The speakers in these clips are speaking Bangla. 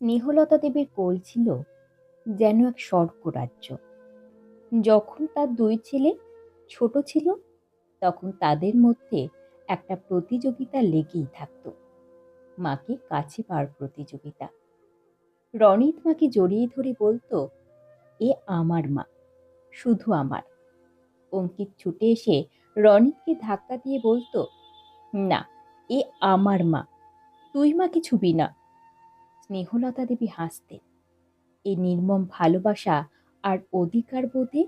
স্নেহলতা দেবীর কোল ছিল যেন এক স্বর্গরাজ্য। যখন তার দুই ছেলে ছোট ছিল, তখন তাদের মধ্যে একটা প্রতিযোগিতা লেগেই থাকতো। মাকে কাছে পাওয়ার প্রতিযোগিতা। রনিত মাকে জড়িয়ে ধরে বলতো, এ আমার মা, শুধু আমার। অঙ্কিত ছুটে এসে রনিতকে ধাক্কা দিয়ে বলতো, না, এ আমার মা, তুই মাকে ছুবি না। স্নেহলতা দেবী হাসতেন। এই নির্মম ভালোবাসা আর অধিকার বোধে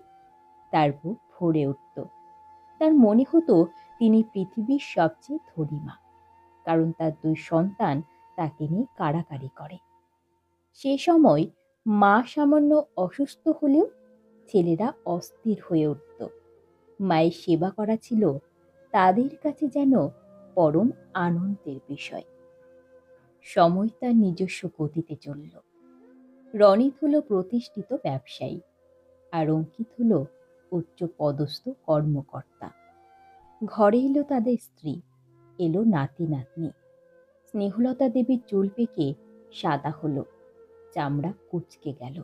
তার বুক ভরে উঠত। তার মনে হতো তিনি পৃথিবীর সবচেয়ে ধনী মা, কারণ তার দুই সন্তান তাকে নিয়ে কাড়াকাড়ি করে। সে সময় মা সামান্য অসুস্থ হলেও ছেলেরা অস্থির হয়ে উঠত। মায়ের সেবা করা ছিল তাদের কাছে যেন পরম আনন্দের বিষয়। সময় তার নিজস্ব গতিতে চলল। রনিত হলো প্রতিষ্ঠিত ব্যবসায়ী আর অঙ্কিত হলো উচ্চ পদস্থ কর্মকর্তা। ঘরে এলো তাদের স্ত্রী, এলো নাতি নাতনি। স্নেহলতা দেবীর চুল পেকে সাদা হলো, চামড়া কুচকে গেল।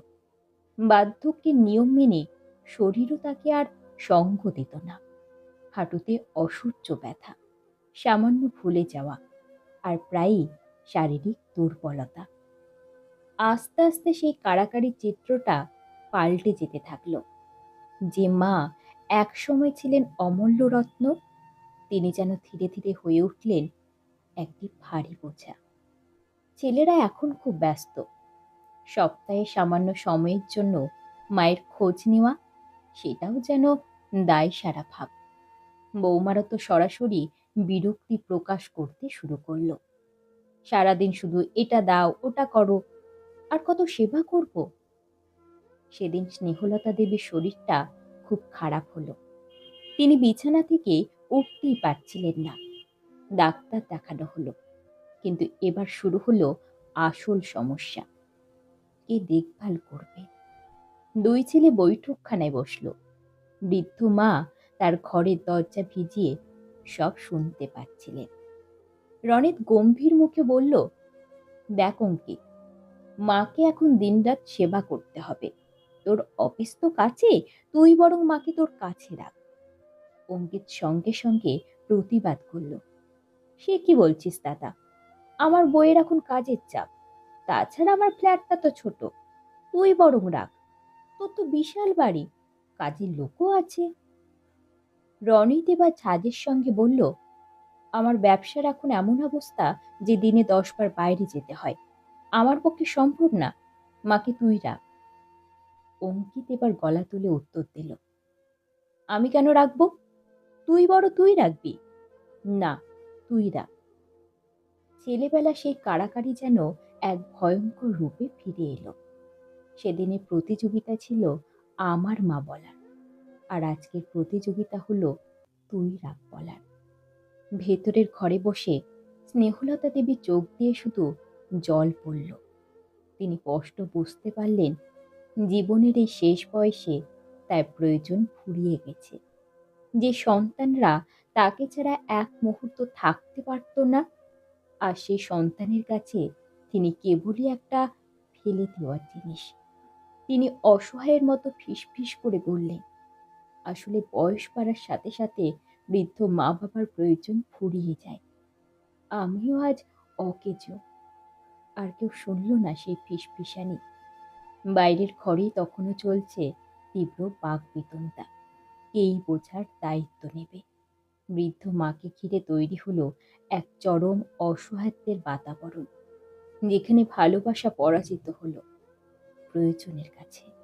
বার্ধক্যের নিয়ম মেনে শরীরও তাকে আর সঙ্গ দিত না। হাঁটুতে অসহ্য ব্যথা, সামান্য ভুলে যাওয়া আর প্রায়ই শারীরিক দুর্বলতা। আস্তে আস্তে সেই কাড়াকাড়ি চিত্রটা পাল্টে যেতে থাকল। যে মা একসময় ছিলেন অমূল্য রত্ন, তিনি যেন ধীরে ধীরে হয়ে উঠলেন একটি ভারী বোঝা। ছেলেরা এখন খুব ব্যস্ত। সপ্তাহে সামান্য সময়ের জন্য মায়ের খোঁজ নেওয়া, সেটাও যেন দায় সারা ভাব। বৌমারা তো সরাসরি বিরক্তি প্রকাশ করতে শুরু করল। সারাদিন শুধু এটা দাও, ওটা করো। আর কত সেবা করব? সেদিন স্নেহলতা দেবীর শরীরটা খুব খারাপ হলো। তিনি বিছানা থেকে উঠতেই পারছিলেন না। ডাক্তার দেখানো হলো। কিন্তু এবার শুরু হলো আসল সমস্যা। কে দেখভাল করবে? দুই ছেলে বৈঠকখানায় বসল। বৃদ্ধ মা তার ঘরের দরজা ভিজিয়ে সব শুনতে পাচ্ছিলেন। রনিত গম্ভীর মুখে বলল, দেখ অঙ্কিত মাকে এখন দিনরাত সেবা করতে হবে। তোর অফিস তো কাছে, তুই বরং মাকে তোর কাছে রাখ। অঙ্কিত সঙ্গে সঙ্গে প্রতিবাদ করল, সে কি বলছিস দাদা? আমার বইয়ের এখন কাজের চাপ। তাছাড়া আমার ফ্ল্যাটটা তো ছোট, তুই বরং রাখ। তোর তো বিশাল বাড়ি, কাজের লোকও আছে। রনিত এবার ছাদের সঙ্গে বলল আমার ব্যবসার এখন এমন অবস্থা যে দিনে দশবার বাইরে যেতে হয়। আমার পক্ষে সম্ভব না। মাকে তুই রাখ। অঙ্কিত এবার গলা তুলে উত্তর দিল, আমি কেন রাখব? তুই বড় তুই রাখবি। না, তুই রাখ। ছেলেবেলা সেই কাড়াকাড়ি যেন এক ভয়ঙ্কর রূপে ফিরে এলো। সেদিনের প্রতিযোগিতা ছিল আমার মা বলার, আর আজকের প্রতিযোগিতা হলো তুই রাখ বলার। ভেতরের ঘরে বসে স্নেহলতা দেবী চোখ দিয়ে শুধু জল পড়ল। তিনি স্পষ্ট বুঝতে পারলেন, জীবনের এই শেষ বয়সে তার প্রয়োজন ফুরিয়ে গেছে। যে সন্তানরা তাকে ছাড়া এক মুহূর্ত থাকতে পারত না, আর সেই সন্তানের কাছে তিনি কেবলই একটা ফেলে দেওয়ার জিনিস। তিনি অসহায়ের মতো ফিসফিস করে বললেন, আসলে বয়স বাড়ার সাথে সাথে বৃদ্ধ মা বাবার প্রয়োজন ফুরিয়ে যায়। আমিও আজ অকেজ। আর কেউ শুনল না সেই ফিসফিসানি। বাইরের ঘরেই তখনও চলছে তীব্র বাক বেতনটা এই বোঝার দায়িত্ব নেবে? বৃদ্ধ মাকে ঘিরে তৈরি হলো এক চরম অসহায়ত্বের বাতাবরণ। যেখানে ভালোবাসা পরাজিত হলো প্রয়োজনের কাছে।